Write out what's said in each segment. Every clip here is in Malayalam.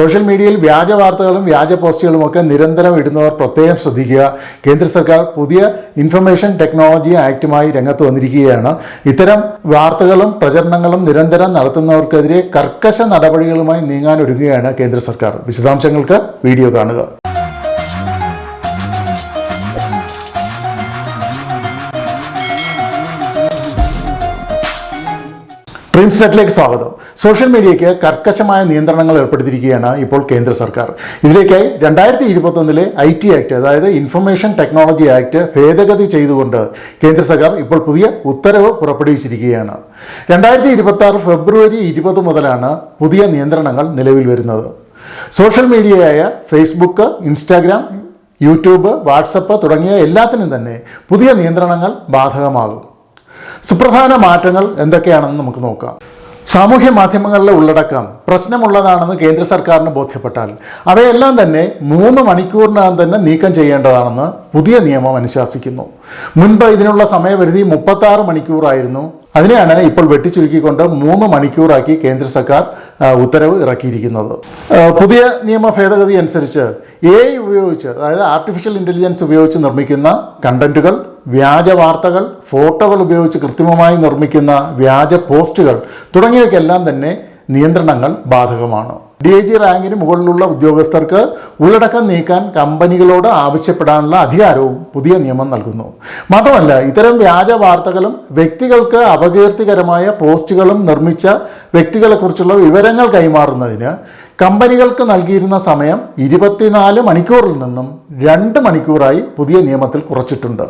സോഷ്യൽ മീഡിയയിൽ വ്യാജ വാർത്തകളും വ്യാജ പോസ്റ്റുകളും ഒക്കെ നിരന്തരം ഇടുന്നവർ പ്രത്യേകം ശ്രദ്ധിക്കുക. കേന്ദ്ര സർക്കാർ പുതിയ ഇൻഫർമേഷൻ ടെക്നോളജി ആക്ടുമായി രംഗത്ത് വന്നിരിക്കുകയാണ്. ഇത്തരം വാർത്തകളും പ്രചരണങ്ങളും നിരന്തരം നടത്തുന്നവർക്കെതിരെ കർക്കശ നടപടികളുമായി നീങ്ങാൻ ഒരുങ്ങുകയാണ് കേന്ദ്ര സർക്കാർ. വിശദാംശങ്ങൾക്ക് വീഡിയോ കാണുക. പ്രിൻസ് നെറ്റിലേക്ക് സ്വാഗതം. സോഷ്യൽ മീഡിയയ്ക്ക് കർക്കശമായ നിയന്ത്രണങ്ങൾ ഏർപ്പെടുത്തിയിരിക്കുകയാണ് ഇപ്പോൾ കേന്ദ്ര സർക്കാർ. ഇതിലേക്കായി രണ്ടായിരത്തി ഇരുപത്തൊന്നിലെ ഐ ടി ആക്ട് അതായത് ഇൻഫർമേഷൻ ടെക്നോളജി ആക്ട് ഭേദഗതി ചെയ്തുകൊണ്ട് കേന്ദ്ര സർക്കാർ ഇപ്പോൾ പുതിയ ഉത്തരവ് പുറപ്പെടുവിച്ചിരിക്കുകയാണ്. രണ്ടായിരത്തി ഇരുപത്തി ആറ് ഫെബ്രുവരി ഇരുപത് മുതലാണ് പുതിയ നിയന്ത്രണങ്ങൾ നിലവിൽ വരുന്നത്. സോഷ്യൽ മീഡിയയായ ഫേസ്ബുക്ക് ഇൻസ്റ്റാഗ്രാം യൂട്യൂബ് വാട്സപ്പ് തുടങ്ങിയ എല്ലാത്തിനും തന്നെ പുതിയ നിയന്ത്രണങ്ങൾ ബാധകമാകും. സുപ്രധാന മാറ്റങ്ങൾ എന്തൊക്കെയാണെന്ന് നമുക്ക് നോക്കാം. സാമൂഹ്യ മാധ്യമങ്ങളിലെ ഉള്ളടക്കം പ്രശ്നമുള്ളതാണെന്ന് കേന്ദ്ര സർക്കാരിന് ബോധ്യപ്പെട്ടാൽ അവയെല്ലാം തന്നെ മൂന്ന് മണിക്കൂറിനകം തന്നെ നീക്കം ചെയ്യേണ്ടതാണെന്ന് പുതിയ നിയമം അനുശാസിക്കുന്നു. മുൻപ് ഇതിനുള്ള സമയപരിധി മുപ്പത്താറ് മണിക്കൂറായിരുന്നു. അതിനെയാണ് ഇപ്പോൾ വെട്ടിച്ചുരുക്കിക്കൊണ്ട് മൂന്ന് മണിക്കൂറാക്കി കേന്ദ്ര സർക്കാർ ഉത്തരവ് ഇറക്കിയിരിക്കുന്നത്. പുതിയ നിയമ ഭേദഗതി അനുസരിച്ച് എ ഉപയോഗിച്ച് അതായത് ആർട്ടിഫിഷ്യൽ ഇന്റലിജൻസ് ഉപയോഗിച്ച് നിർമ്മിക്കുന്ന കണ്ടന്റുകൾ വ്യാജ വാർത്തകൾ ഫോട്ടോകൾ ഉപയോഗിച്ച് കൃത്രിമമായി നിർമ്മിക്കുന്ന വ്യാജ പോസ്റ്റുകൾ തുടങ്ങിയവയ്ക്കെല്ലാം തന്നെ നിയന്ത്രണങ്ങൾ ബാധകമാണ്. ഡി ഐ ജി റാങ്കിന് മുകളിലുള്ള ഉദ്യോഗസ്ഥർക്ക് ഉള്ളടക്കം നീക്കാൻ കമ്പനികളോട് ആവശ്യപ്പെടാനുള്ള അധികാരവും പുതിയ നിയമം നൽകുന്നു. മാത്രമല്ല ഇത്തരം വ്യാജ വാർത്തകളും വ്യക്തികൾക്ക് അപകീർത്തികരമായ പോസ്റ്റുകളും നിർമ്മിച്ച വ്യക്തികളെക്കുറിച്ചുള്ള വിവരങ്ങൾ കൈമാറുന്നതിന് കമ്പനികൾക്ക് നൽകിയിരുന്ന സമയം ഇരുപത്തിനാല് മണിക്കൂറിൽ നിന്നും രണ്ട് മണിക്കൂറായി പുതിയ നിയമത്തിൽ കുറച്ചിട്ടുണ്ട്.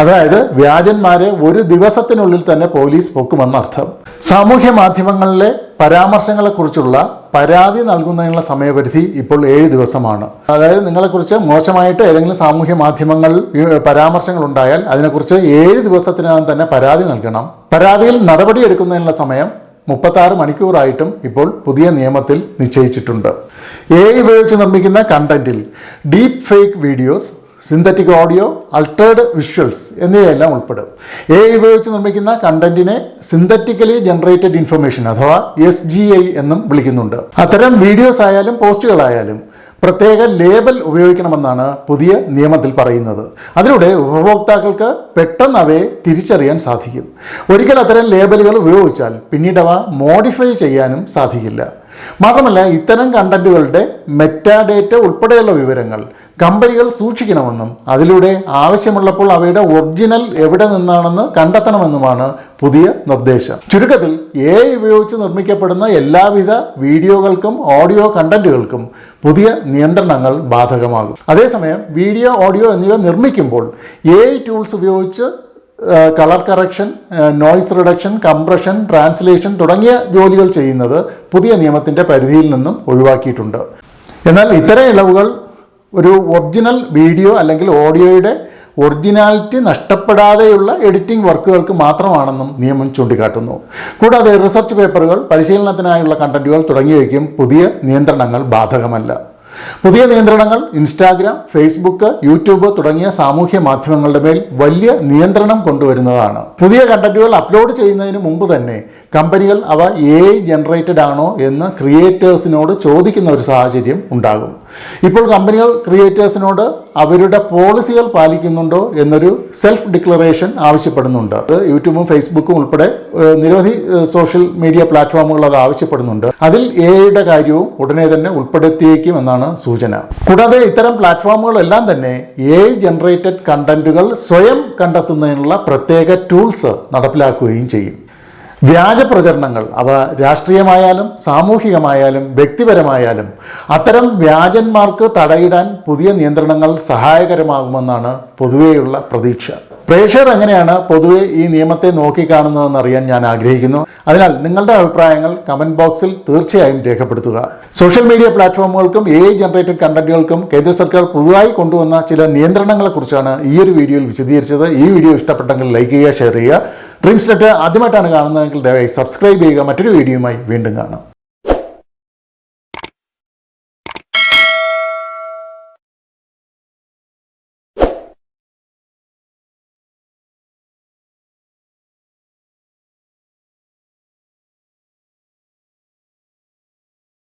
അതായത് വ്യാജന്മാരെ ഒരു ദിവസത്തിനുള്ളിൽ തന്നെ പോലീസ് പൊക്കുമെന്നർത്ഥം സാമൂഹ്യ മാധ്യമങ്ങളിലെ പരാമർശങ്ങളെക്കുറിച്ചുള്ള പരാതി നൽകുന്നതിനുള്ള സമയപരിധി ഇപ്പോൾ ഏഴ് ദിവസമാണ്. അതായത് നിങ്ങളെക്കുറിച്ച് മോശമായിട്ട് ഏതെങ്കിലും സാമൂഹ്യ മാധ്യമങ്ങൾ പരാമർശങ്ങൾ ഉണ്ടായാൽ അതിനെക്കുറിച്ച് ഏഴ് ദിവസത്തിനകം തന്നെ പരാതി നൽകണം. പരാതിയിൽ നടപടിയെടുക്കുന്നതിനുള്ള സമയം മുപ്പത്താറ് മണിക്കൂറായിട്ടും ഇപ്പോൾ പുതിയ നിയമത്തിൽ നിശ്ചയിച്ചിട്ടുണ്ട്. എ ഉപയോഗിച്ച് നിർമ്മിക്കുന്ന കണ്ടന്റിൽ deep fake videos synthetic audio altered visuals എന്നിവയെല്ലാം ഉൾപ്പെടും. എ ഉപയോഗിച്ച് നിർമ്മിക്കുന്ന കണ്ടന്റിനെ സിന്തറ്റിക്കലി ജനറേറ്റഡ് ഇൻഫർമേഷൻ അഥവാ എസ് ജി ഐ എന്നും വിളിക്കുന്നുണ്ട്. അത്തരം വീഡിയോസ് ആയാലും പോസ്റ്റുകളായാലും പ്രത്യേക ലേബൽ ഉപയോഗിക്കണമെന്നാണ് പുതിയ നിയമത്തിൽ പറയുന്നത്. അതിലൂടെ ഉപഭോക്താക്കൾക്ക് പെട്ടെന്ന് അവയെ തിരിച്ചറിയാൻ സാധിക്കും. ഒരിക്കൽ അത്തരം ലേബലുകൾ ഉപയോഗിച്ചാൽ പിന്നീട് അവ മോഡിഫൈ ചെയ്യാനും സാധിക്കില്ല. മാത്രമല്ല ഇത്തരം കണ്ടന്റുകളുടെ മെറ്റാഡേറ്റ ഉൾപ്പെടെയുള്ള വിവരങ്ങൾ കമ്പനികൾ സൂക്ഷിക്കണമെന്നും അതിലൂടെ ആവശ്യമുള്ളപ്പോൾ അവയുടെ ഒറിജിനൽ എവിടെ നിന്നാണെന്ന് കണ്ടെത്തണമെന്നുമാണ് പുതിയ നിർദ്ദേശം. ചുരുക്കത്തിൽ എ ഉപയോഗിച്ച് നിർമ്മിക്കപ്പെടുന്ന എല്ലാവിധ വീഡിയോകൾക്കും ഓഡിയോ കണ്ടന്റുകൾക്കും പുതിയ നിയന്ത്രണങ്ങൾ ബാധകമാകും. അതേസമയം വീഡിയോ ഓഡിയോ എന്നിവ നിർമ്മിക്കുമ്പോൾ എ ടൂൾസ് ഉപയോഗിച്ച് colour correction noise reduction compression translation തുടങ്ങിയ ജോലികൾ ചെയ്യുന്നത് പുതിയ നിയമത്തിന്റെ പരിധിയിൽ നിന്നും ഒഴിവാക്കിയിട്ടുണ്ട്. എന്നാൽ ഇത്തരം ഇളവുകൾ ഒരു ഒറിജിനൽ വീഡിയോ അല്ലെങ്കിൽ ഓഡിയോയുടെ ഒറിജിനാലിറ്റി നഷ്ടപ്പെടാതെയുള്ള എഡിറ്റിംഗ് വർക്കുകൾക്ക് മാത്രമാണെന്നും നിയമം ചൂണ്ടിക്കാട്ടുന്നു. കൂടാതെ റിസർച്ച് പേപ്പറുകൾ പരിശീലനത്തിനായുള്ള കണ്ടന്റുകൾ തുടങ്ങിയവയ്ക്കും പുതിയ നിയന്ത്രണങ്ങൾ ബാധകമല്ല. പുതിയ നിയന്ത്രണങ്ങൾ ഇൻസ്റ്റാഗ്രാം ഫേസ്ബുക്ക് യൂട്യൂബ് തുടങ്ങിയ സാമൂഹ്യ മാധ്യമങ്ങളുടെ മേൽ വലിയ നിയന്ത്രണം കൊണ്ടുവരുന്നതാണ്. പുതിയ കണ്ടന്റുകൾ അപ്ലോഡ് ചെയ്യുന്നതിന് മുമ്പ് തന്നെ കമ്പനികൾ അവ എ ജനറേറ്റഡ് ആണോ എന്ന് ക്രിയേറ്റേഴ്സിനോട് ചോദിക്കുന്ന ഒരു സാഹചര്യം ഉണ്ടാകും. ഇപ്പോൾ കമ്പനികൾ ക്രിയേറ്റേഴ്സിനോട് അവരുടെ പോളിസികൾ പാലിക്കുന്നുണ്ടോ എന്നൊരു സെൽഫ് ഡിക്ലറേഷൻ ആവശ്യപ്പെടുന്നുണ്ട്. അത് യൂട്യൂബും ഫേസ്ബുക്കും ഉൾപ്പെടെ നിരവധി സോഷ്യൽ മീഡിയ പ്ലാറ്റ്ഫോമുകൾ അത് ആവശ്യപ്പെടുന്നുണ്ട്. അതിൽ എ ഐയുടെ കാര്യവും ഉടനെ തന്നെ ഉൾപ്പെടുത്തിയേക്കും എന്നാണ് സൂചന. കൂടാതെ ഇത്തരം പ്ലാറ്റ്ഫോമുകളെല്ലാം തന്നെ എ ജനറേറ്റഡ് കണ്ടന്റുകൾ സ്വയം കണ്ടെത്തുന്നതിനുള്ള പ്രത്യേക ടൂൾസ് നടപ്പിലാക്കുകയും ചെയ്യും. വ്യാജ പ്രചരണങ്ങൾ അവ രാഷ്ട്രീയമായാലും സാമൂഹികമായാലും വ്യക്തിപരമായാലും അത്തരം വ്യാജന്മാർക്ക് തടയിടാൻ പുതിയ നിയന്ത്രണങ്ങൾ സഹായകരമാകുമെന്നാണ് പൊതുവെയുള്ള പ്രതീക്ഷ. പ്രേക്ഷകർ എങ്ങനെയാണ് പൊതുവെ ഈ നിയമത്തെ നോക്കിക്കാണുന്നതെന്ന് അറിയാൻ ഞാൻ ആഗ്രഹിക്കുന്നു. അതിനാൽ നിങ്ങളുടെ അഭിപ്രായങ്ങൾ കമന്റ് ബോക്സിൽ തീർച്ചയായും രേഖപ്പെടുത്തുക. സോഷ്യൽ മീഡിയ പ്ലാറ്റ്ഫോമുകൾക്കും എ ജനറേറ്റഡ് കണ്ടന്റുകൾക്കും കേന്ദ്ര സർക്കാർ പുതുതായി കൊണ്ടുവന്ന ചില നിയന്ത്രണങ്ങളെക്കുറിച്ചാണ് ഈ ഒരു വീഡിയോയിൽ വിശദീകരിച്ചത്. ഈ വീഡിയോ ഇഷ്ടപ്പെട്ടെങ്കിൽ ലൈക്ക് ചെയ്യുക ഷെയർ ചെയ്യുക. ഡ്രീംസ് നെറ്റ് ആദ്യമായിട്ടാണ് കാണുന്നതെങ്കിൽ ദയവായി സബ്സ്ക്രൈബ് ചെയ്യുക. മറ്റൊരു വീഡിയോയുമായി വീണ്ടും കാണാം.